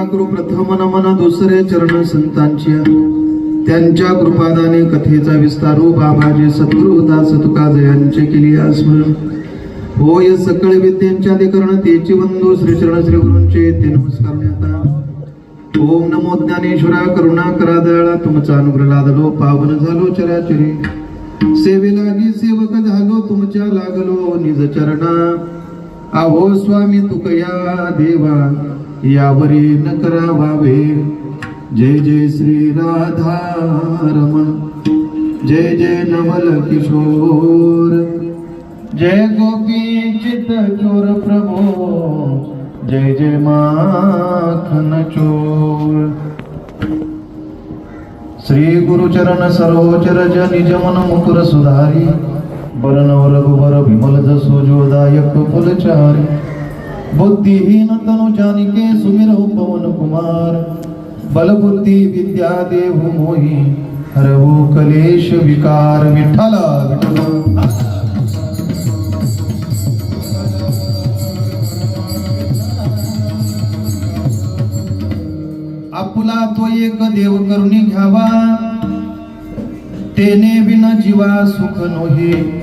गंगा करू प्रथम नमन दुसरे चरण संतांची. त्यांच्या कृपादाने कथेचा विस्तारू बाबाजी सद्गुरु दास तुका जयांचे केली स्मरण. होय सकळ विद्यांच्या अधिकरण तेची बंधू श्री चरण श्री गुरूंचे ते नमस्कार ओम नमो ज्ञानेश्वरा करुणा करा दयाळा तुमचा अनुग्रह लादलो पावन झालो चराचरी. सेवे लागी सेवक झालो तुमच्या लागलो निज चरणा. आहो स्वामी तुकया देवा, यावरी न करा भावे जय जय श्री राधा रमण जय जय नवल किशोर. जय गोपी चित चोर प्रभो. जय जय माखन चोर. श्री गुरुचरण सरोचर निज मन मुकुर सुधारी. बरनव रघुवर विमल जसो जोदायक फुलचारी बुद्धिहीन तनु जानिके सुमिरहु पवन कुमार. बल बुद्धी विद्या देहु मोही. हरवो कलेश विकार विठ्ठल विठ्ठल. आपुला तो एक देव करुणी घ्यावा. तेने विन जीवा सुख नोहे.